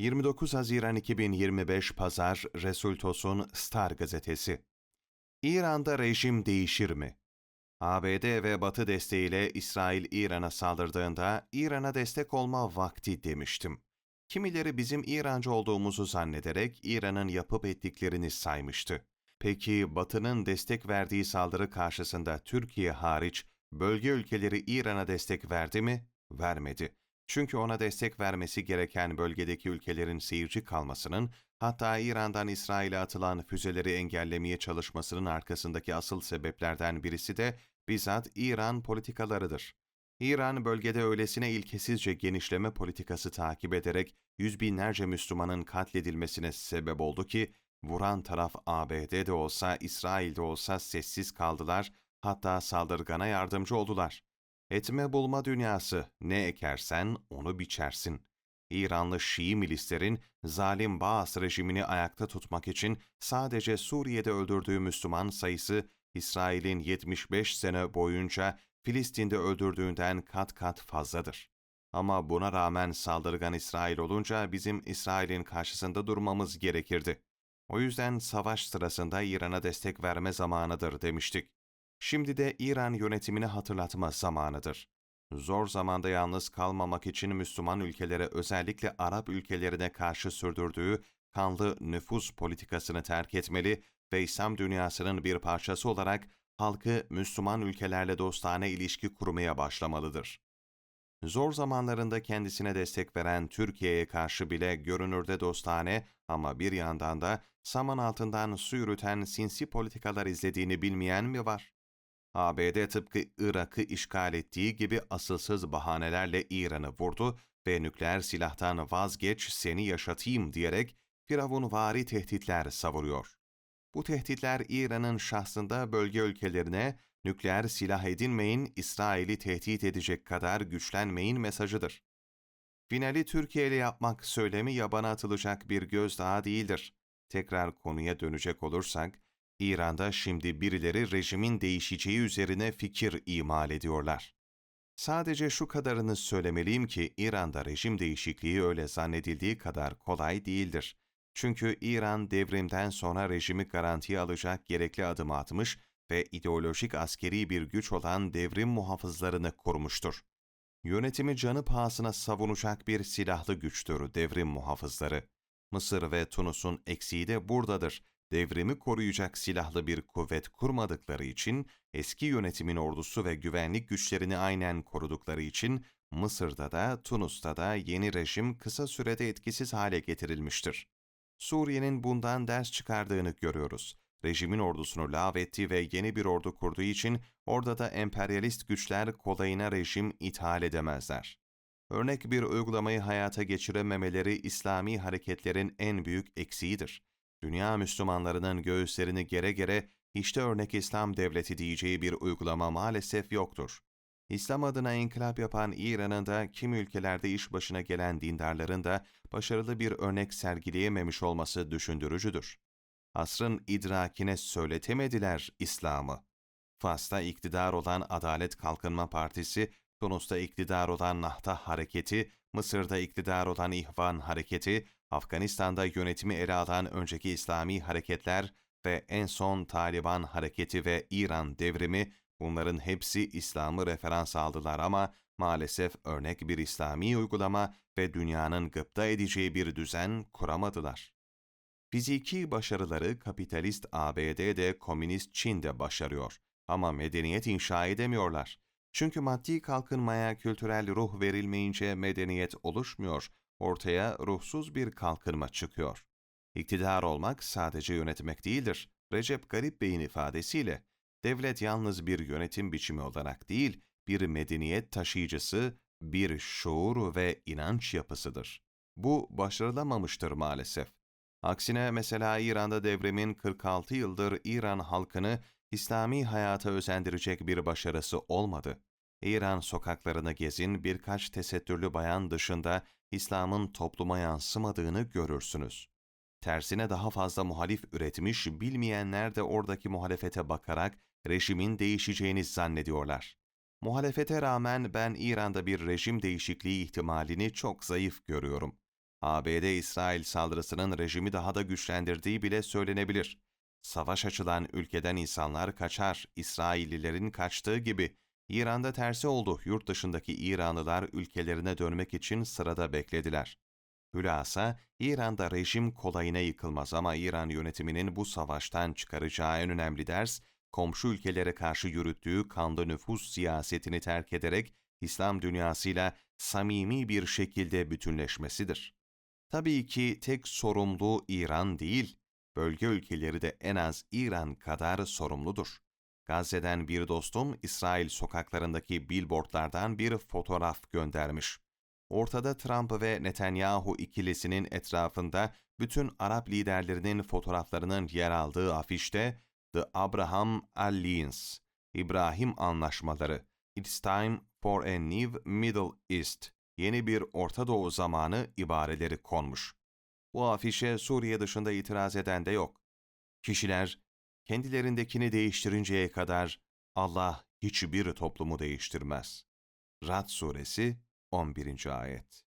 29 Haziran 2025 Pazar Resultos'un Star gazetesi. İran'da rejim değişir mi? ABD ve Batı desteğiyle İsrail İran'a saldırdığında İran'a destek olma vakti demiştim. Kimileri bizim İrancı olduğumuzu zannederek İran'ın yapıp ettiklerini saymıştı. Peki Batı'nın destek verdiği saldırı karşısında Türkiye hariç bölge ülkeleri İran'a destek verdi mi? Vermedi. Çünkü ona destek vermesi gereken bölgedeki ülkelerin seyirci kalmasının, hatta İran'dan İsrail'e atılan füzeleri engellemeye çalışmasının arkasındaki asıl sebeplerden birisi de bizzat İran politikalarıdır. İran bölgede öylesine ilkesizce genişleme politikası takip ederek yüz binlerce Müslümanın katledilmesine sebep oldu ki, vuran taraf ABD'de olsa, İsrail'de olsa sessiz kaldılar, hatta saldırgana yardımcı oldular. Etme bulma dünyası, ne ekersen onu biçersin. İranlı Şii milislerin zalim Baas rejimini ayakta tutmak için sadece Suriye'de öldürdüğü Müslüman sayısı İsrail'in 75 sene boyunca Filistin'de öldürdüğünden kat kat fazladır. Ama buna rağmen saldırgan İsrail olunca bizim İsrail'in karşısında durmamız gerekirdi. O yüzden savaş sırasında İran'a destek verme zamanıdır demiştik. Şimdi de İran yönetimini hatırlatma zamanıdır. Zor zamanda yalnız kalmamak için Müslüman ülkelere özellikle Arap ülkelerine karşı sürdürdüğü kanlı nüfuz politikasını terk etmeli ve İslam dünyasının bir parçası olarak halkı Müslüman ülkelerle dostane ilişki kurmaya başlamalıdır. Zor zamanlarında kendisine destek veren Türkiye'ye karşı bile görünürde dostane ama bir yandan da saman altından su yürüten sinsi politikalar izlediğini bilmeyen mi var? ABD tıpkı Irak'ı işgal ettiği gibi asılsız bahanelerle İran'ı vurdu ve nükleer silahtan vazgeç seni yaşatayım diyerek firavunvari tehditler savuruyor. Bu tehditler İran'ın şahsında bölge ülkelerine nükleer silah edinmeyin, İsrail'i tehdit edecek kadar güçlenmeyin mesajıdır. Finali Türkiye ile yapmak söylemi yabana atılacak bir gözdağı değildir. Tekrar konuya dönecek olursak, İran'da şimdi birileri rejimin değişeceği üzerine fikir imal ediyorlar. Sadece şu kadarını söylemeliyim ki İran'da rejim değişikliği öyle zannedildiği kadar kolay değildir. Çünkü İran devrimden sonra rejimi garantiye alacak gerekli adım atmış ve ideolojik askeri bir güç olan devrim muhafızlarını kurmuştur. Yönetimi canı pahasına savunacak bir silahlı güçtür devrim muhafızları. Mısır ve Tunus'un eksiği de buradadır devrimi koruyacak silahlı bir kuvvet kurmadıkları için, eski yönetimin ordusu ve güvenlik güçlerini aynen korudukları için, Mısır'da da Tunus'ta da yeni rejim kısa sürede etkisiz hale getirilmiştir. Suriye'nin bundan ders çıkardığını görüyoruz. Rejimin ordusunu lağvetti ve yeni bir ordu kurduğu için orada da emperyalist güçler kolayına rejim ithal edemezler. Örnek bir uygulamayı hayata geçirememeleri İslami hareketlerin en büyük eksiğidir dünya Müslümanlarının göğüslerini gere gere işte örnek İslam devleti diyeceği bir uygulama maalesef yoktur. İslam adına inkılap yapan İran'ın da kim ülkelerde iş başına gelen dindarların da başarılı bir örnek sergileyememiş olması düşündürücüdür. Asrın idrakine söyletemediler İslam'ı. Fas'ta iktidar olan Adalet Kalkınma Partisi, Tunus'ta iktidar olan Nahta Hareketi, Mısır'da iktidar olan İhvan Hareketi, Afganistan'da yönetimi ele alan önceki İslami hareketler ve en son Taliban hareketi ve İran devrimi bunların hepsi İslam'ı referans aldılar ama maalesef örnek bir İslami uygulama ve dünyanın gıpta edeceği bir düzen kuramadılar. Fiziki başarıları kapitalist ABD'de komünist Çin'de başarıyor ama medeniyet inşa edemiyorlar. Çünkü maddi kalkınmaya kültürel ruh verilmeyince medeniyet oluşmuyor ortaya ruhsuz bir kalkınma çıkıyor. İktidar olmak sadece yönetmek değildir. Recep Garip Bey'in ifadesiyle, devlet yalnız bir yönetim biçimi olarak değil, bir medeniyet taşıyıcısı, bir şuur ve inanç yapısıdır. Bu başarılamamıştır maalesef. Aksine mesela İran'da devrimin 46 yıldır İran halkını İslami hayata özendirecek bir başarısı olmadı. İran sokaklarını gezin birkaç tesettürlü bayan dışında İslam'ın topluma yansımadığını görürsünüz. Tersine daha fazla muhalif üretmiş, bilmeyenler de oradaki muhalefete bakarak rejimin değişeceğini zannediyorlar. Muhalefete rağmen ben İran'da bir rejim değişikliği ihtimalini çok zayıf görüyorum. ABD-İsrail saldırısının rejimi daha da güçlendirdiği bile söylenebilir. Savaş açılan ülkeden insanlar kaçar, İsraillilerin kaçtığı gibi. İran'da tersi oldu, yurt dışındaki İranlılar ülkelerine dönmek için sırada beklediler. Hülasa, İran'da rejim kolayına yıkılmaz ama İran yönetiminin bu savaştan çıkaracağı en önemli ders, komşu ülkelere karşı yürüttüğü kanlı nüfus siyasetini terk ederek İslam dünyasıyla samimi bir şekilde bütünleşmesidir. Tabii ki tek sorumlu İran değil, bölge ülkeleri de en az İran kadar sorumludur. Gazze'den bir dostum İsrail sokaklarındaki billboardlardan bir fotoğraf göndermiş. Ortada Trump ve Netanyahu ikilisinin etrafında bütün Arap liderlerinin fotoğraflarının yer aldığı afişte The Abraham Alliance, İbrahim Anlaşmaları, It's time for a new Middle East, yeni bir Orta Doğu zamanı ibareleri konmuş. Bu afişe Suriye dışında itiraz eden de yok. Kişiler kendilerindekini değiştirinceye kadar Allah hiçbir toplumu değiştirmez. Rad Suresi 11. Ayet